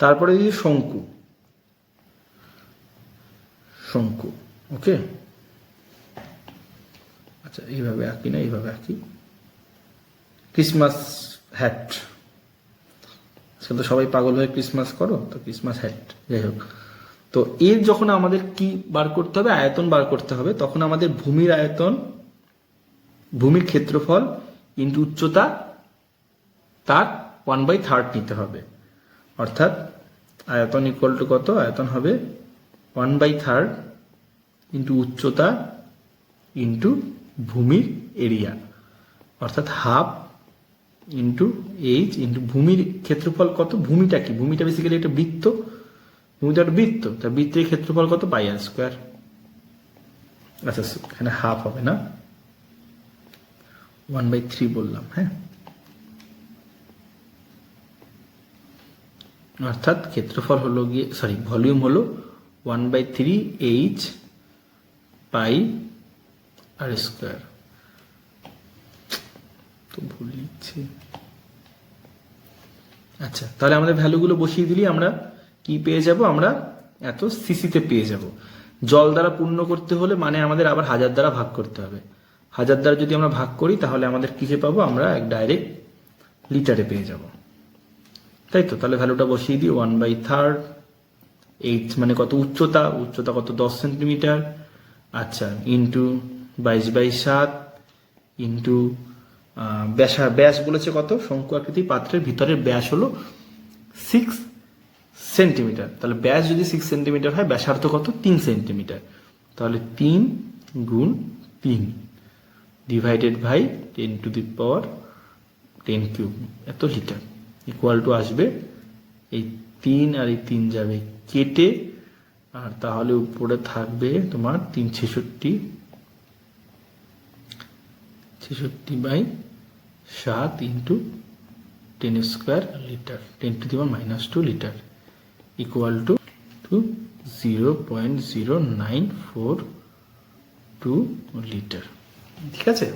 তারপরে দিয়েছি শঙ্কু। শঙ্কু, ওকে? আচ্ছা এইভাবে আঁকি না, এইভাবে আঁকি। ক্রিসমাস হ্যাট সে তো সবাই পাগল হয়ে ক্রিসমাস করো, তো ক্রিসমাস হ্যাট যাই হোক। তো এর যখন আমাদের কি বার করতে হবে, আয়তন বার করতে হবে, তখন আমাদের ভূমির আয়তন, ভূমির ক্ষেত্রফল ইন্টু উচ্চতা তার ওয়ান বাই থার্ড নিতে হবে। অর্থাৎ আয়তন ইকুয়াল টু কত? আয়তন হবে ওয়ান বাই থার্ড ইন্টু উচ্চতা ইন্টু ভূমির এরিয়া অর্থাৎ হাফ ইন্টু এইচ ইন্টু ভূমির ক্ষেত্রফল কত? ভূমিটা কি? ভূমিটা বেসিক্যালি একটা বৃত্ত। ভূমিটা একটা বৃত্ত। তা বৃত্তের ক্ষেত্রফল কত? পাই আর স্কোয়ার আচ্ছা এখানে হাফ হবে না। ওয়ান বাই থ্রি বললাম হ্যাঁ? অর্থাৎ ক্ষেত্রফল হলো গিয়ে সরি ভলিউম হলো one by three H pi r square তো ভুল লিখছি। আচ্ছা তাহলে আমাদের ভ্যালুগুলো বসিয়ে দিলি, আমরা কি পেয়ে যাব? আমরা এত সিসিতে পেয়ে যাব। জল দ্বারা পূর্ণ করতে হলে মানে আমাদের আবার হাজার দ্বারা ভাগ করতে হবে। হাজার দ্বারা যদি আমরা ভাগ করি, তাহলে আমাদের কিসে পাবো? আমরা এক ডাইরেক্ট লিটারে পেয়ে যাব। তাই তো? তাহলে ভ্যালুটা বসিয়ে দিই ওয়ান বাই থার্ড এইট মানে কত উচ্চতা? উচ্চতা কত? দশ সেন্টিমিটার আচ্ছা ইন্টু বাইশ বাই সাত ইন্টু ব্যাসা, ব্যাস বলেছে কত? শঙ্কু আকৃতি পাত্রের ভিতরের ব্যাস হলো সিক্স সেন্টিমিটার তাহলে ব্যাস যদি সিক্স সেন্টিমিটার হয়, ব্যাসার্ধ কত? তিন সেন্টিমিটার তাহলে তিন গুণ তিন divided by ten to the power ten cube এত লিটার ইকুয়াল টু আসবে। এই তিন আর এই তিন যাবে কেটে, আর তাহলে উপরে থাকবে তোমার তিন ছেষট্টি। ছেষট্টি বাই সাত into ten square litre. Ten to the minus two litre. Equal to two zero point zero nine four two litre. ঠিক আছে?